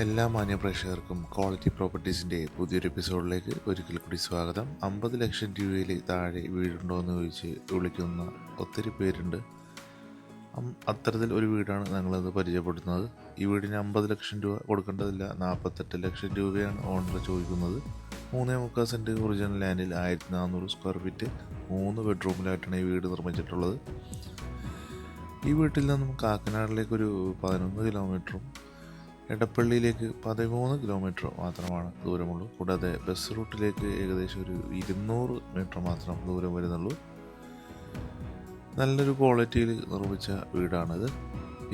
എല്ലാ മാന്യപ്രേക്ഷകർക്കും ക്വാളിറ്റി പ്രോപ്പർട്ടീസിന്റെ പുതിയൊരു എപ്പിസോഡിലേക്ക് ഒരിക്കൽ കൂടി സ്വാഗതം. അമ്പത് ലക്ഷം രൂപയിൽ താഴെ വീടുണ്ടോ എന്ന് ചോദിച്ച് വിളിക്കുന്ന ഒത്തിരി പേരുണ്ട്. അത്തരത്തിൽ ഒരു വീടാണ് ഞങ്ങളത് പരിചയപ്പെടുത്തുന്നത്. ഈ വീടിന് അമ്പത് ലക്ഷം രൂപ കൊടുക്കേണ്ടതില്ല. നാൽപ്പത്തെട്ട് ലക്ഷം രൂപയാണ് ഓണർ ചോദിക്കുന്നത്. മൂന്നേ മുക്കാൽ സെന്റ് ഒറിജിനൽ ലാൻഡിൽ ആയിരത്തി നാനൂറ് സ്ക്വയർ ഫീറ്റ് മൂന്ന് ബെഡ്റൂമിലായിട്ടാണ് ഈ വീട് നിർമ്മിച്ചിട്ടുള്ളത്. ഈ വീട്ടിൽ നിന്നും കാക്കനാടിലേക്ക് ഒരു പതിനൊന്ന് കിലോമീറ്ററും എടപ്പള്ളിയിലേക്ക് പതിമൂന്ന് കിലോമീറ്റർ മാത്രമാണ് ദൂരമുള്ളൂ. കൂടാതെ ബസ് റൂട്ടിലേക്ക് ഏകദേശം ഒരു ഇരുന്നൂറ് മീറ്റർ മാത്രം ദൂരം വരുന്നുള്ളൂ. നല്ലൊരു ക്വാളിറ്റിയിൽ നിർമ്മിച്ച വീടാണിത്.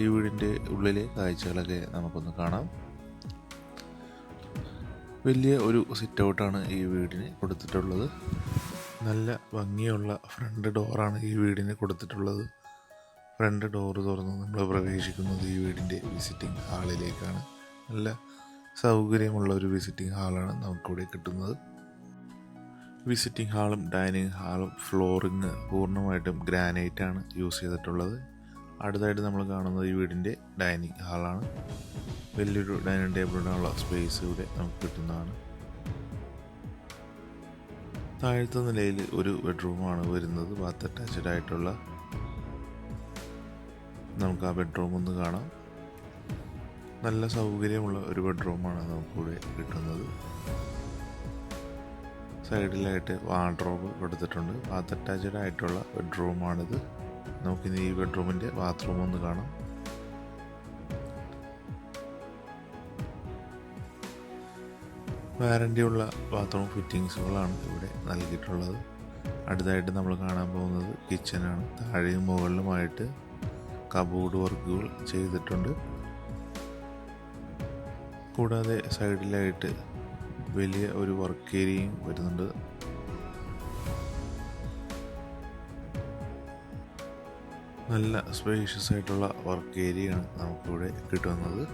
ഈ വീടിന്റെ ഉള്ളിലെ കാഴ്ചകളൊക്കെ നമുക്കൊന്ന് കാണാം. വലിയ ഒരു സിറ്റ് ഔട്ടാണ് ഈ വീടിന് കൊടുത്തിട്ടുള്ളത്. നല്ല ഭംഗിയുള്ള ഫ്രണ്ട് ഡോറാണ് ഈ വീടിന് കൊടുത്തിട്ടുള്ളത്. ഫ്രണ്ട് ഡോറ് തുറന്ന് നമ്മൾ പ്രവേശിക്കുന്നത് ഈ വീടിന്റെ വിസിറ്റിംഗ് ഹാളിലേക്കാണ് നല്ല സൗകര്യമുള്ള ഒരു വിസിറ്റിംഗ് ഹാളാണ് നമുക്കിവിടെ കിട്ടുന്നത്. വിസിറ്റിംഗ് ഹാളും ഡൈനിങ് ഹാളും ഫ്ലോറിങ് പൂർണമായിട്ടും ഗ്രാനൈറ്റ് ആണ് യൂസ് ചെയ്തിട്ടുള്ളത്. അടുത്തായിട്ട് നമ്മൾ കാണുന്നത് ഈ വീടിന്റെ ഡൈനിങ് ഹാളാണ് വലിയൊരു ഡൈനിങ് ടേബിളിനുള്ള സ്പേസ് ഇവിടെ നമുക്ക് കിട്ടുന്നതാണ്. താഴത്തെ നിലയിൽ ഒരു ബെഡ്റൂമാണ് വരുന്നത്. ബാത്ത് അറ്റാച്ച്ഡ് ആയിട്ടുള്ള നമുക്ക് ആ ബെഡ്റൂം ഒന്ന് കാണാം. നല്ല സൗകര്യമുള്ള ഒരു ബെഡ്റൂമാണ് നമുക്കിവിടെ കിട്ടുന്നത്. സൈഡിലായിട്ട് വാർഡ്രോബ് കൊടുത്തിട്ടുണ്ട് ബാത്ത് അറ്റാച്ച്ഡ് ആയിട്ടുള്ള ബെഡ്റൂമാണിത് നമുക്കിനി ഈ ബെഡ്റൂമിന്റെ ബാത്റൂം ഒന്ന് കാണാം. വാറന്റിയുള്ള ബാത്റൂം ഫിറ്റിങ്സുകളാണ് ഇവിടെ നൽകിയിട്ടുള്ളത്. അടുത്തായിട്ട് നമ്മൾ കാണാൻ പോകുന്നത് കിച്ചനാണ് താഴെയും മുകളിലുമായിട്ട് കബോർഡ് വർക്കുകൾ ചെയ്തിട്ടുണ്ട്. കൂടാതെ സൈഡിലായിട്ട് വലിയ ഒരു വർക്ക് ഏരിയയും വരുന്നുണ്ട്. നല്ല സ്പേഷ്യസ് ആയിട്ടുള്ള വർക്ക് ഏരിയയാണ് നമുക്കിവിടെ കിട്ടുന്നത്.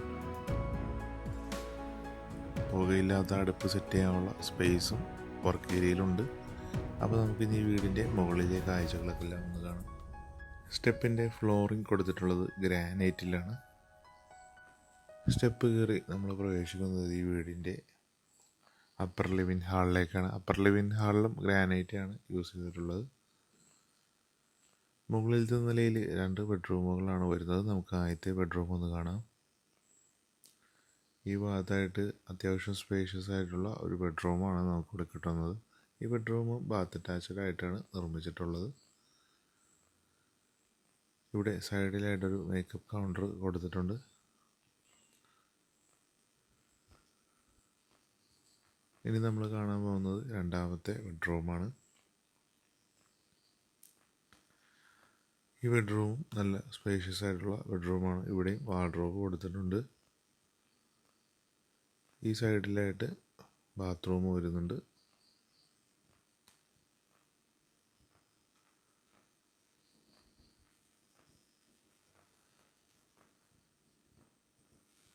പുകയില്ലാത്ത അടുപ്പ് സെറ്റ് ചെയ്യാനുള്ള സ്പേസും വർക്ക് ഏരിയയിലുണ്ട്. അപ്പോൾ നമുക്കിനി വീടിന്റെ മുകളിലെ കാഴ്ചകളൊക്കെ എല്ലാം ഒന്ന് കാണാം. സ്റ്റെപ്പിന്റെ ഫ്ലോറിങ് കൊടുത്തിട്ടുള്ളത് ഗ്രാനൈറ്റിലാണ്. സ്റ്റെപ്പ് കയറി നമ്മൾ പ്രവേശിക്കുന്നത് ഈ വീടിന്റെ അപ്പർ ലിവിൻ ഹാളിലേക്കാണ് അപ്പർ ലിവിൻ ഹാളിലും ഗ്രാനൈറ്റാണ് യൂസ് ചെയ്തിട്ടുള്ളത്. മുകളിലത്തെ നിലയിൽ രണ്ട് ബെഡ്റൂമുകളാണ് വരുന്നത്. നമുക്ക് ആദ്യത്തെ ബെഡ്റൂം ഒന്ന് കാണാം. ഈ ഭാഗത്തായിട്ട് അത്യാവശ്യം സ്പേഷ്യസ് ആയിട്ടുള്ള ഒരു ബെഡ്റൂമാണ് നമുക്കിവിടെ കിട്ടുന്നത്. ഈ ബെഡ്റൂമും ബാത്ത് അറ്റാച്ച്ഡ് ആയിട്ടാണ് നിർമ്മിച്ചിട്ടുള്ളത്. ഇവിടെ സൈഡിലായിട്ടൊരു മേക്കപ്പ് കൗണ്ടർ കൊടുത്തിട്ടുണ്ട്. ഇനി നമ്മൾ കാണാൻ പോകുന്നത് രണ്ടാമത്തെ ബെഡ്റൂമാണ് ഈ ബെഡ്റൂം നല്ല സ്പേഷ്യസ് ആയിട്ടുള്ള ബെഡ്റൂമാണ് ഇവിടെയും വാർഡ്രോബ് കൊടുത്തിട്ടുണ്ട്. ഈ സൈഡിലായിട്ട് ബാത്റൂം വരുന്നുണ്ട്.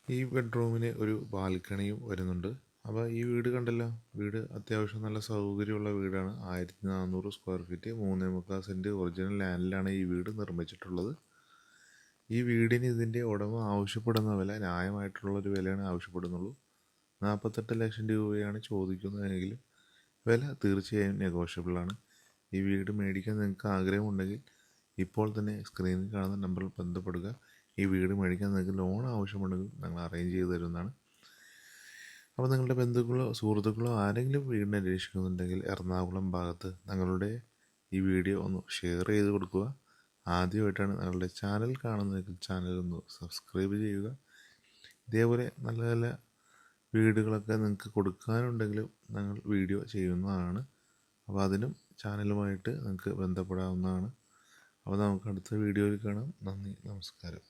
ഈ ബെഡ്റൂമിന് ഒരു ബാൽക്കണിയും വരുന്നുണ്ട്. അപ്പോൾ ഈ വീട് കണ്ടല്ലോ? വീട് അത്യാവശ്യം നല്ല സൗകര്യമുള്ള വീടാണ്. ആയിരത്തി നാനൂറ് സ്ക്വയർ ഫീറ്റ് മൂന്നേ മുക്കാൽ സെന്റ് ഒറിജിനൽ ലാൻഡിലാണ് ഈ വീട് നിർമ്മിച്ചിട്ടുള്ളത്. ഈ വീടിന് ഇതിന്റെ ഉടമ ആവശ്യപ്പെടുന്ന വില ന്യായമായിട്ടുള്ള ഒരു വിലയാണ് ആവശ്യപ്പെടുന്നുള്ളൂ. നാൽപ്പത്തെട്ട് ലക്ഷം രൂപയാണ് ചോദിക്കുന്നതെങ്കിലും വില തീർച്ചയായും നെഗോഷ്യബിളാണ് ഈ വീട് മേടിക്കാൻ നിങ്ങൾക്ക് ആഗ്രഹമുണ്ടെങ്കിൽ ഇപ്പോൾ തന്നെ സ്ക്രീനിൽ കാണുന്ന നമ്പറിൽ ബന്ധപ്പെടുക. ഈ വീട് മേടിക്കാൻ നിങ്ങൾക്ക് ലോൺ ആവശ്യമുണ്ടെങ്കിൽ ഞങ്ങൾ അറേഞ്ച് ചെയ്ത് തരുന്നതാണ്. അപ്പോൾ നിങ്ങളുടെ ബന്ധുക്കളോ സുഹൃത്തുക്കളോ ആരെങ്കിലും വീടിനെ അന്വേഷിക്കുന്നുണ്ടെങ്കിൽ എറണാകുളം ഭാഗത്ത് ഞങ്ങളുടെ ഈ വീഡിയോ ഒന്ന് ഷെയർ ചെയ്ത് കൊടുക്കുക. ആദ്യമായിട്ടാണ് ഞങ്ങളുടെ ചാനൽ കാണുന്നതെങ്കിൽ ചാനൽ ഒന്ന് സബ്സ്ക്രൈബ് ചെയ്യുക. ഇതേപോലെ നല്ല നല്ല വീടുകളൊക്കെ നിങ്ങൾക്ക് കൊടുക്കാനുണ്ടെങ്കിലും ഞങ്ങൾ വീഡിയോ ചെയ്യുന്നതാണ്. അപ്പോൾ അതിനും ചാനലുമായിട്ട് നിങ്ങൾക്ക് ബന്ധപ്പെടാവുന്നതാണ്. അപ്പോൾ നമുക്ക് അടുത്ത വീഡിയോയിൽ കാണാം. നന്ദി നമസ്കാരം.